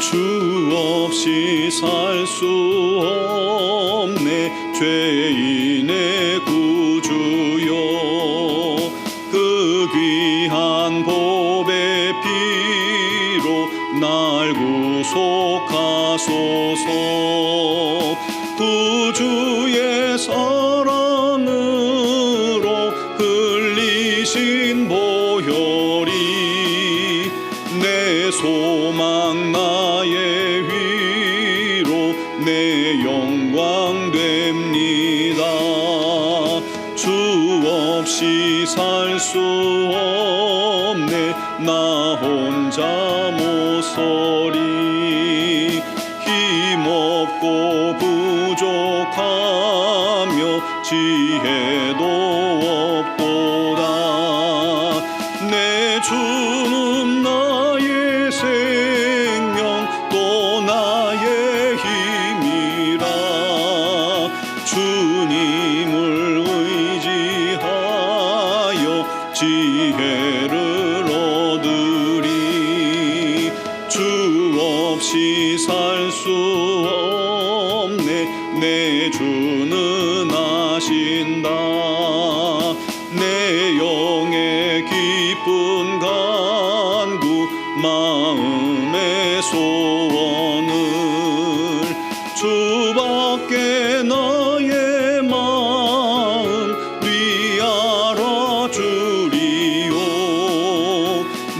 주 없이 살 수 없네. 죄인의 구 수 없네. 나 혼자 못 서리 힘없고 부족하며 지혜도 없도 아신다. 내 영의 기쁜 간구 마음의 소원을 주밖에 나의 마음 위하라 주리요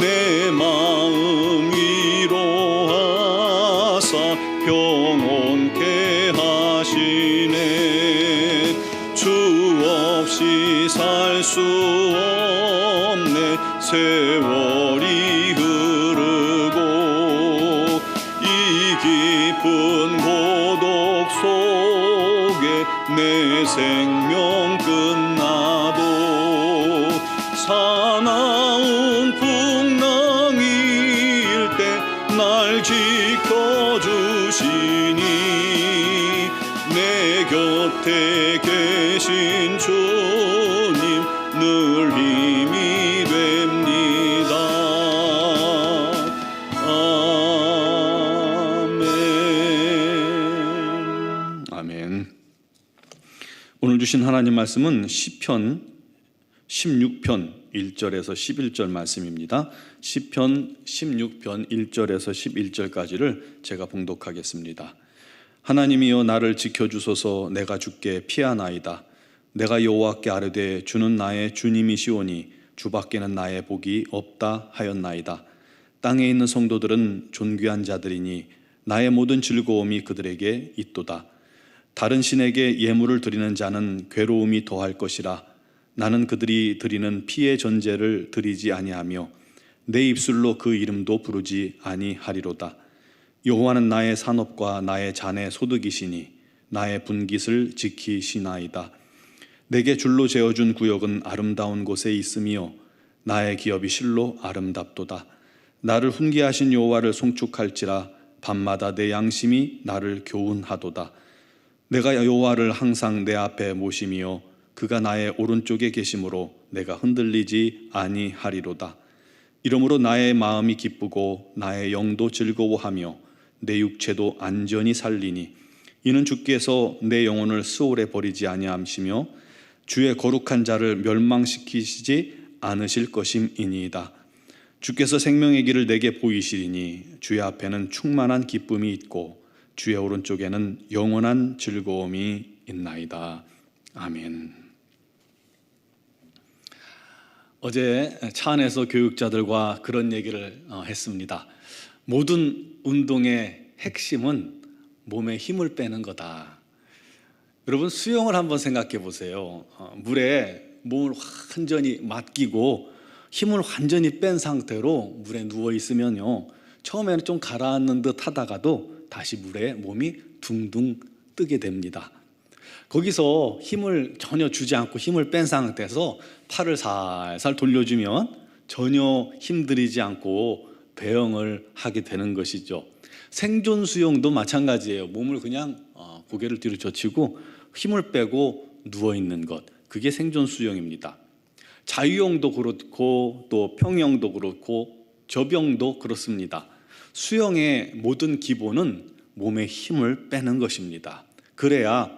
내 마음 위로하사 평온케 하시네 살 수 없네. 세월이 흐르고 이 깊은 고독 속에 내 생명 끝나도 사나운 풍랑일 때 날 지켜주시니 내 곁에 계신 주님 아멘. 주신 하나님 말씀은 시편 16편 1절에서 11절 말씀입니다. 시편 16편 1절에서 11절까지를 제가 봉독하겠습니다. 하나님이여 나를 지켜 주소서 내가 주께 피하나이다. 내가 여호와께 아뢰되 주는 나의 주님이시오니 주밖에는 나의 복이 없다 하였나이다. 땅에 있는 성도들은 존귀한 자들이니 나의 모든 즐거움이 그들에게 있도다. 다른 신에게 예물을 드리는 자는 괴로움이 더할 것이라 나는 그들이 드리는 피의 전제를 드리지 아니하며 내 입술로 그 이름도 부르지 아니하리로다. 여호와는 나의 산업과 나의 잔의 소득이시니 나의 분깃을 지키시나이다. 내게 줄로 재어준 구역은 아름다운 곳에 있으며 나의 기업이 실로 아름답도다. 나를 훈계하신 여호와를 송축할지라 밤마다 내 양심이 나를 교훈하도다. 내가 여호와를 항상 내 앞에 모심이요 그가 나의 오른쪽에 계심으로 내가 흔들리지 아니하리로다. 이러므로 나의 마음이 기쁘고 나의 영도 즐거워하며 내 육체도 안전히 살리니 이는 주께서 내 영혼을 수월에 버리지 아니함시며 주의 거룩한 자를 멸망시키시지 않으실 것임이니이다. 주께서 생명의 길을 내게 보이시리니 주의 앞에는 충만한 기쁨이 있고 주의 오른쪽에는 영원한 즐거움이 있나이다. 아멘. 어제 차 안에서 교육자들과 그런 얘기를 어, 했습니다. 모든 운동의 핵심은 몸에 힘을 빼는 거다. 여러분 수영을 한번 생각해 보세요. 어, 물에 몸을 완전히 맡기고 힘을 완전히 뺀 상태로 물에 누워 있으면요. 처음에는 좀 가라앉는 듯 하다가도 다시 물에 몸이 둥둥 뜨게 됩니다. 거기서 힘을 전혀 주지 않고 힘을 뺀 상태에서 팔을 살살 돌려주면 전혀 힘들이지 않고 배영을 하게 되는 것이죠. 생존 수영도 마찬가지예요. 몸을 그냥 어, 고개를 뒤로 젖히고 힘을 빼고 누워 있는 것. 그게 생존 수영입니다. 자유형도 그렇고 또 평형도 그렇고 접영도 그렇습니다. 수영의 모든 기본은 몸에 힘을 빼는 것입니다. 그래야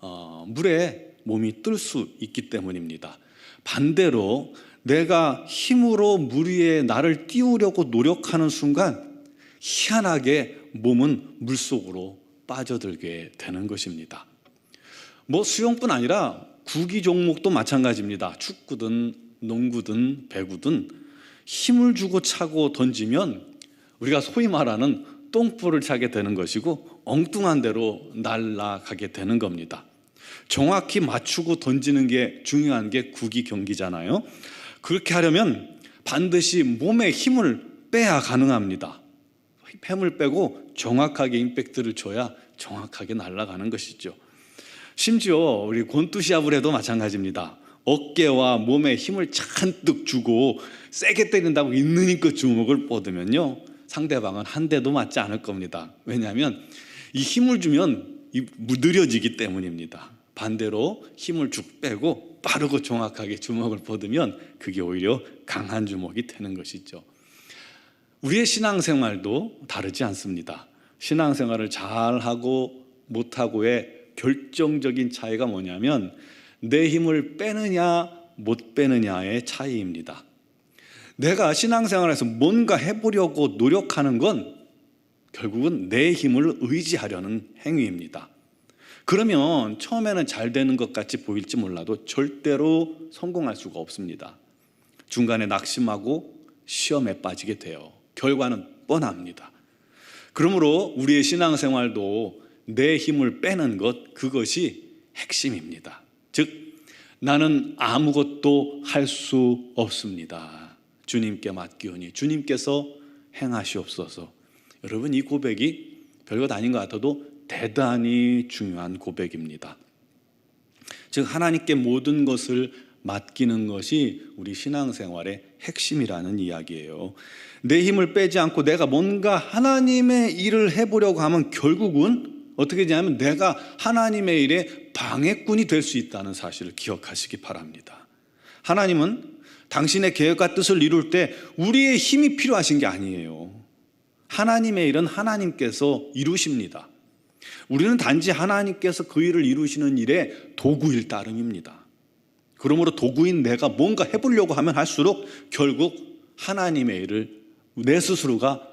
어, 물에 몸이 뜰 수 있기 때문입니다. 반대로 내가 힘으로 물 위에 나를 띄우려고 노력하는 순간 희한하게 몸은 물 속으로 빠져들게 되는 것입니다. 뭐 수영뿐 아니라 구기 종목도 마찬가지입니다. 축구든 농구든 배구든 힘을 주고 차고 던지면 우리가 소위 말하는 똥볼을 차게 되는 것이고 엉뚱한 대로 날아가게 되는 겁니다. 정확히 맞추고 던지는 게 중요한 게 구기 경기잖아요. 그렇게 하려면 반드시 몸에 힘을 빼야 가능합니다. 힘을 빼고 정확하게 임팩트를 줘야 정확하게 날아가는 것이죠. 심지어 우리 해도 마찬가지입니다. 어깨와 몸에 힘을 잔뜩 주고 세게 때린다고 있는 힘껏 주먹을 뻗으면요 상대방은 한 대도 맞지 않을 겁니다. 왜냐하면 이 힘을 주면 느려지기 때문입니다. 반대로 힘을 쭉 빼고 빠르고 정확하게 주먹을 뻗으면 그게 오히려 강한 주먹이 되는 것이죠. 우리의 신앙생활도 다르지 않습니다. 신앙생활을 잘하고 못하고의 결정적인 차이가 뭐냐면 내 힘을 빼느냐 못 빼느냐의 차이입니다. 내가 신앙생활에서 뭔가 해보려고 노력하는 건 결국은 내 힘을 의지하려는 행위입니다. 그러면 처음에는 잘 되는 것 같이 보일지 몰라도 절대로 성공할 수가 없습니다. 중간에 낙심하고 시험에 빠지게 돼요. 결과는 뻔합니다. 그러므로 우리의 신앙생활도 내 힘을 빼는 것 그것이 핵심입니다. 즉 나는 아무것도 할 수 없습니다. 주님께 맡기오니 주님께서 행하시옵소서. 여러분 이 고백이 별것 아닌 것 같아도 대단히 중요한 고백입니다. 즉 하나님께 모든 것을 맡기는 것이 우리 신앙생활의 핵심이라는 이야기예요. 내 힘을 빼지 않고 내가 뭔가 하나님의 일을 해보려고 하면 결국은 어떻게 되냐면 내가 하나님의 일에 방해꾼이 될 수 있다는 사실을 기억하시기 바랍니다. 하나님은 당신의 계획과 뜻을 이룰 때 우리의 힘이 필요하신 게 아니에요. 하나님의 일은 하나님께서 이루십니다. 우리는 단지 하나님께서 그 일을 이루시는 일의 도구일 따름입니다. 그러므로 도구인 내가 뭔가 해보려고 하면 할수록 결국 하나님의 일을 내 스스로가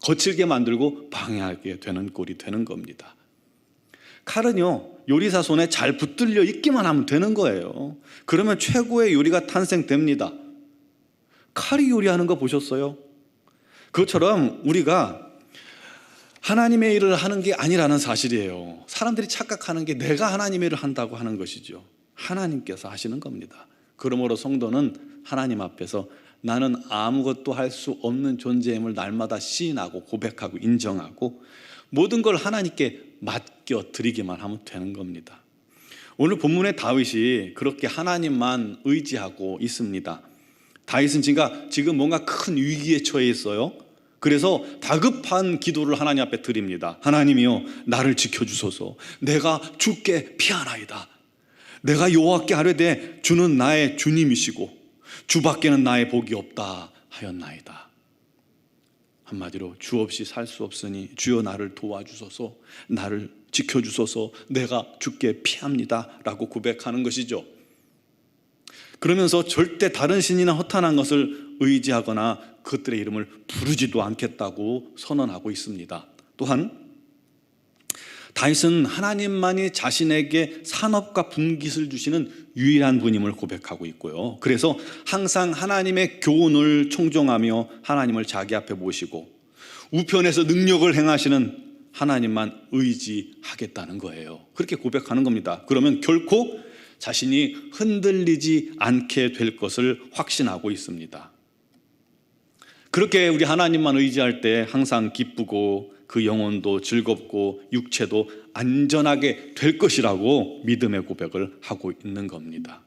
거칠게 만들고 방해하게 되는 꼴이 되는 겁니다. 칼은요, 요리사 손에 잘 붙들려 있기만 하면 되는 거예요. 그러면 최고의 요리가 탄생됩니다. 칼이 요리하는 거 보셨어요? 그것처럼 우리가 하나님의 일을 하는 게 아니라는 사실이에요. 사람들이 착각하는 게 내가 하나님의 일을 한다고 하는 것이죠. 하나님께서 하시는 겁니다. 그러므로 성도는 하나님 앞에서 나는 아무것도 할 수 없는 존재임을 날마다 시인하고 고백하고 인정하고 모든 걸 하나님께 맡겨 드리기만 하면 되는 겁니다. 오늘 본문의 다윗이 그렇게 하나님만 의지하고 있습니다. 다윗은 지금 뭔가 큰 위기에 처해 있어요. 그래서 다급한 기도를 하나님 앞에 드립니다. 하나님이요 나를 지켜주소서. 내가 주께 피하나이다. 내가 여호와께 하려되 주는 나의 주님이시고 주밖에는 나의 복이 없다 하였나이다. 한마디로 주 없이 살 수 없으니 주여 나를 도와주소서 나를 지켜주소서 내가 주께 피합니다 라고 고백하는 것이죠 그러면서 절대 다른 신이나 허탄한 것을 의지하거나 그것들의 이름을 부르지도 않겠다고 선언하고 있습니다. 또한 다윗은 하나님만이 자신에게 산업과 분깃을 주시는 유일한 분임을 고백하고 있고요. 그래서 항상 하나님의 교훈을 청종하며 하나님을 자기 앞에 모시고 우편에서 능력을 행하시는 하나님만 의지하겠다는 거예요. 그렇게 고백하는 겁니다. 그러면 결코 자신이 흔들리지 않게 될 것을 확신하고 있습니다. 그렇게 우리 하나님만 의지할 때 항상 기쁘고 그 영혼도 즐겁고 육체도 안전하게 될 것이라고 믿음의 고백을 하고 있는 겁니다.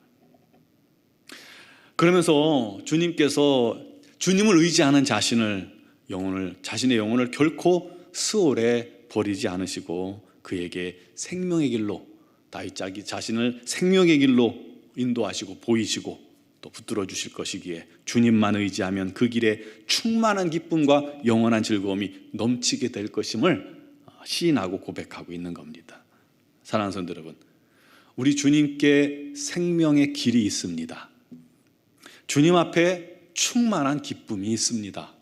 그러면서 주님께서 주님을 의지하는 자신을 영혼을 자신의 영혼을 결코 스올에 버리지 않으시고 그에게 생명의 길로 다윗 자기 자신을 생명의 길로 인도하시고 보이시고 또 붙들어 주실 것이기에 주님만 의지하면 그 길에 충만한 기쁨과 영원한 즐거움이 넘치게 될 것임을 시인하고 고백하고 있는 겁니다. 사랑하는 성도 여러분, 우리 주님께 생명의 길이 있습니다. 주님 앞에 충만한 기쁨이 있습니다.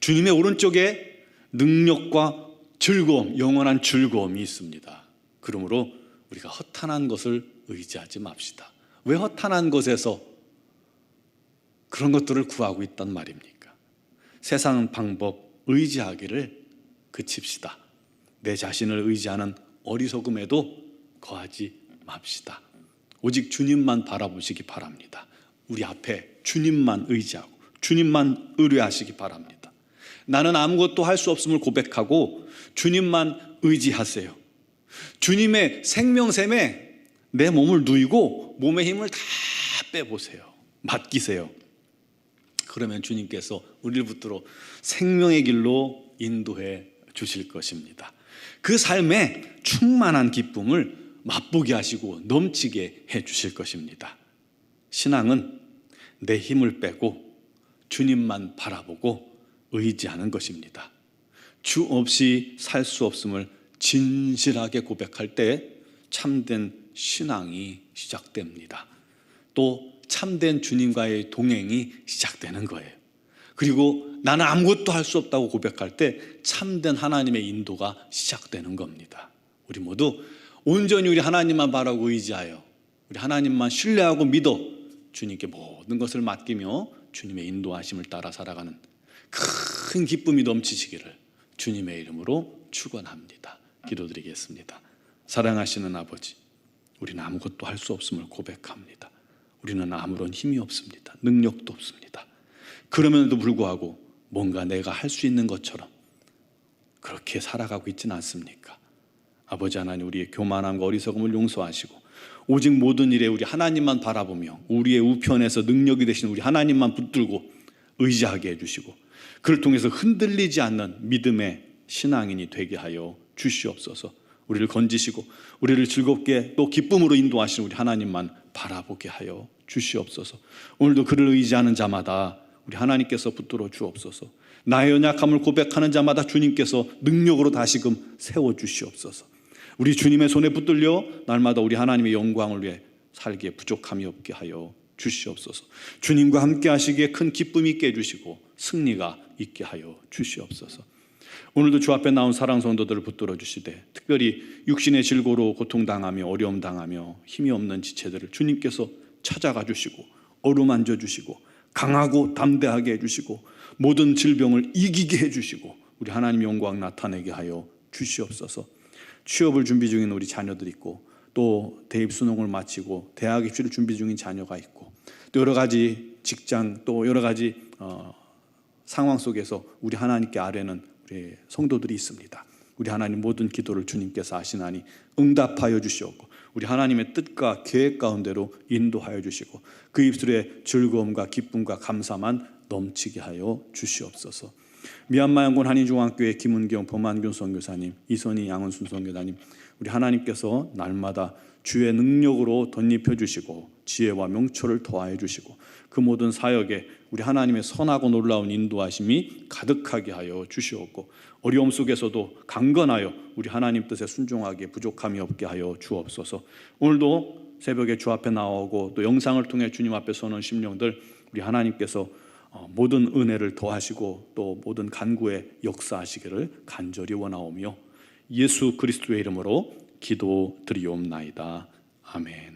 주님의 오른쪽에 능력과 즐거움, 영원한 즐거움이 있습니다. 그러므로 우리가 허탄한 것을 의지하지 맙시다. 왜 허탄한 것에서 그런 것들을 구하고 있단 말입니까? 세상 방법 의지하기를 그칩시다. 내 자신을 의지하는 어리석음에도 거하지 맙시다. 오직 주님만 바라보시기 바랍니다. 우리 앞에 주님만 의지하고 주님만 의뢰하시기 바랍니다. 나는 아무것도 할 수 없음을 고백하고 주님만 의지하세요. 주님의 생명샘에 내 몸을 누이고 몸의 힘을 다 빼보세요. 맡기세요. 그러면 주님께서 우리를 붙들어 생명의 길로 인도해 주실 것입니다. 그 삶에 충만한 기쁨을 맛보게 하시고 넘치게 해 주실 것입니다. 신앙은 내 힘을 빼고 주님만 바라보고 의지하는 것입니다. 주 없이 살 수 없음을 진실하게 고백할 때 참된 신앙이 시작됩니다. 또 참된 주님과의 동행이 시작되는 거예요. 그리고 나는 아무것도 할 수 없다고 고백할 때 참된 하나님의 인도가 시작되는 겁니다. 우리 모두 온전히 우리 하나님만 바라고 의지하여 우리 하나님만 신뢰하고 믿어 주님께 모든 것을 맡기며 주님의 인도하심을 따라 살아가는 큰 기쁨이 넘치시기를 주님의 이름으로 축원합니다. 기도드리겠습니다. 사랑하시는 아버지, 우리는 아무것도 할 수 없음을 고백합니다. 우리는 아무런 힘이 없습니다. 능력도 없습니다. 그럼에도 불구하고 뭔가 내가 할 수 있는 것처럼 그렇게 살아가고 있지는 않습니까? 아버지 하나님 우리의 교만함과 어리석음을 용서하시고 오직 모든 일에 우리 하나님만 바라보며 우리의 우편에서 능력이 되신 우리 하나님만 붙들고 의지하게 해주시고 그를 통해서 흔들리지 않는 믿음의 신앙인이 되게 하여 주시옵소서. 우리를 건지시고 우리를 즐겁게 또 기쁨으로 인도하시는 우리 하나님만 바라보게 하여 주시옵소서. 오늘도 그를 의지하는 자마다 우리 하나님께서 붙들어 주옵소서. 나의 연약함을 고백하는 자마다 주님께서 능력으로 다시금 세워 주시옵소서. 우리 주님의 손에 붙들려 날마다 우리 하나님의 영광을 위해 살기에 부족함이 없게 하여 주시옵소서. 주님과 함께 하시기에 큰 기쁨이 있게 해주시고 승리가 있게 하여 주시옵소서. 오늘도 주 앞에 나온 사랑 성도들을 붙들어 주시되 특별히 육신의 질고로 고통당하며 어려움 당하며 힘이 없는 지체들을 주님께서 찾아가 주시고 어루만져 주시고 강하고 담대하게 해 주시고 모든 질병을 이기게 해 주시고 우리 하나님 영광 나타내게 하여 주시옵소서. 취업을 준비 중인 우리 자녀들 있고 또 대입 수능을 마치고 대학 입시를 준비 중인 자녀가 있고 또 여러 가지 직장 또 여러 가지 어, 상황 속에서 우리 하나님께 아뢰는 성도들이 있습니다. 우리 하나님 모든 기도를 주님께서 아시나니 응답하여 주시옵고 우리 하나님의 뜻과 계획 가운데로 인도하여 주시고 그 입술에 즐거움과 기쁨과 감사만 넘치게 하여 주시옵소서. 미얀마 양곤 한인중앙교회 김은경 범한균 선교사님, 이선희 양은순 선교사님, 우리 하나님께서 날마다 주의 능력으로 덧입혀 주시고 지혜와 명철을 더하여 주시고 그 모든 사역에 우리 하나님의 선하고 놀라운 인도하심이 가득하게 하여 주시옵고 어려움 속에서도 강건하여 우리 하나님 뜻에 순종하기에 부족함이 없게 하여 주옵소서. 오늘도 새벽에 주 앞에 나오고 또 영상을 통해 주님 앞에 서는 심령들 우리 하나님께서 어, 모든 은혜를 더하시고 또 모든 간구에 역사하시기를 간절히 원하오며 예수 그리스도의 이름으로 기도드리옵나이다. 아멘.